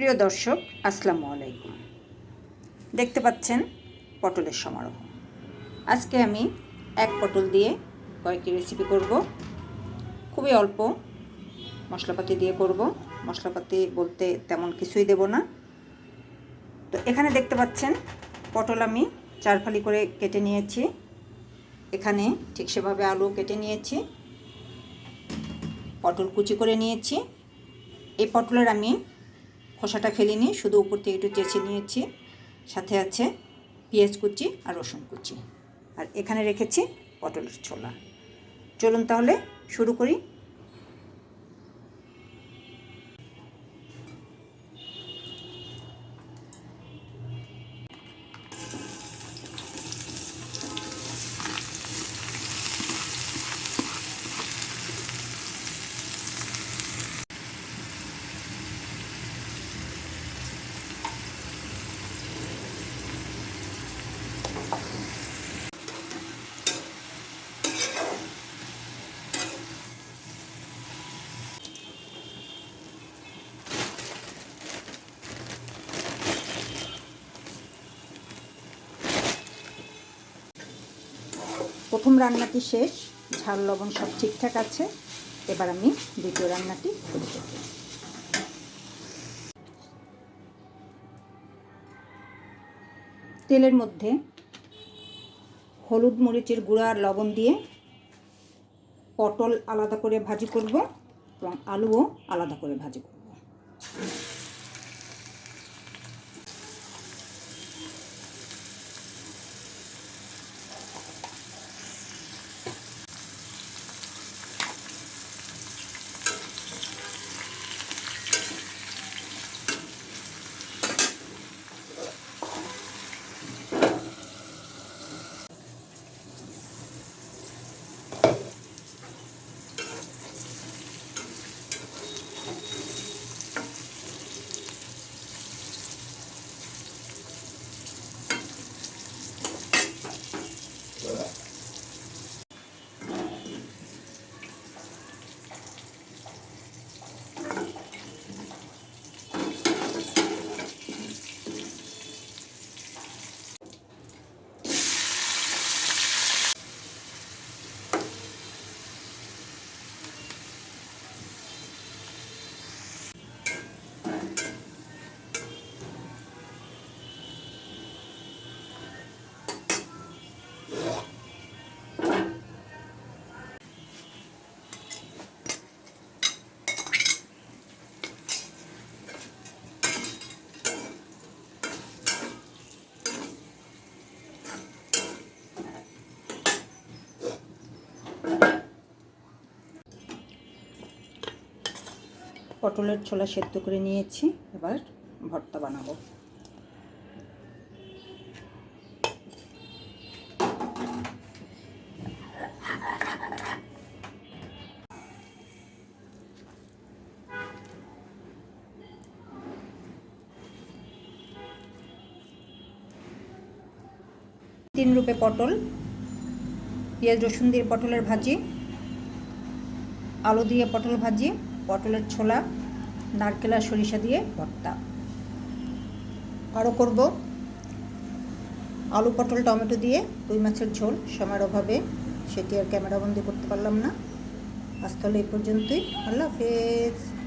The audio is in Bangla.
প্রিয় দর্শক, আসসালামু আলাইকুম। দেখতে পাচ্ছেন পটলের সমারোহ। আজকে আমি এক পটল দিয়ে কয়েকটি রেসিপি করব। খুবই অল্প মশলাপাতি দিয়ে করব। মশলাপাতি বলতে তেমন কিছুই দেব না। তো এখানে দেখতে পাচ্ছেন পটল আমি চার ফালি করে কেটে নিয়েছি। এখানে ঠিক সেভাবে আলু কেটে নিয়েছি। পটল কুচি করে নিয়েছি। এই পটলের আমি খোসাটা ফেলিনি শুধু উপর থেকে একটু চেঁচে নিয়েছি। সাথে আছে পেঁয়াজ কুচি আর রসুন কুচি। আর এখানে রেখেছি পটলের ছোলা। চলুন তাহলে শুরু করি। প্রথম রান্নাটি শেষ, ঝাল, লবণ সব ঠিকঠাক আছে। এবার আমি দ্বিতীয় রান্নাটি করব তেলের মধ্যে হলুদ মরিচের গুঁড়া আর লবণ দিয়ে পটল আলাদা করে ভাজি করব এবং আলুও আলাদা করে ভাজি করব। পটলের ছোলা সেদ্ধ করে নিয়েছি। এবার ভর্তা বানাবো। তিন রূপে পটল, পেঁয়াজ রসুন দিয়ে পটলের ভাজি, আলু দিয়ে পটল ভাজি পটলের ছোলা, নারকেল আর সরিষা দিয়ে ভর্তা। আরও করব আলু, পটল, টমেটো দিয়ে রুই মাছের ঝোল। সময়ের অভাবে সেটি আর ক্যামেরাবন্দি করতে পারলাম না। আজ তাহলে এই পর্যন্তই। আল্লাহ হাফেজ।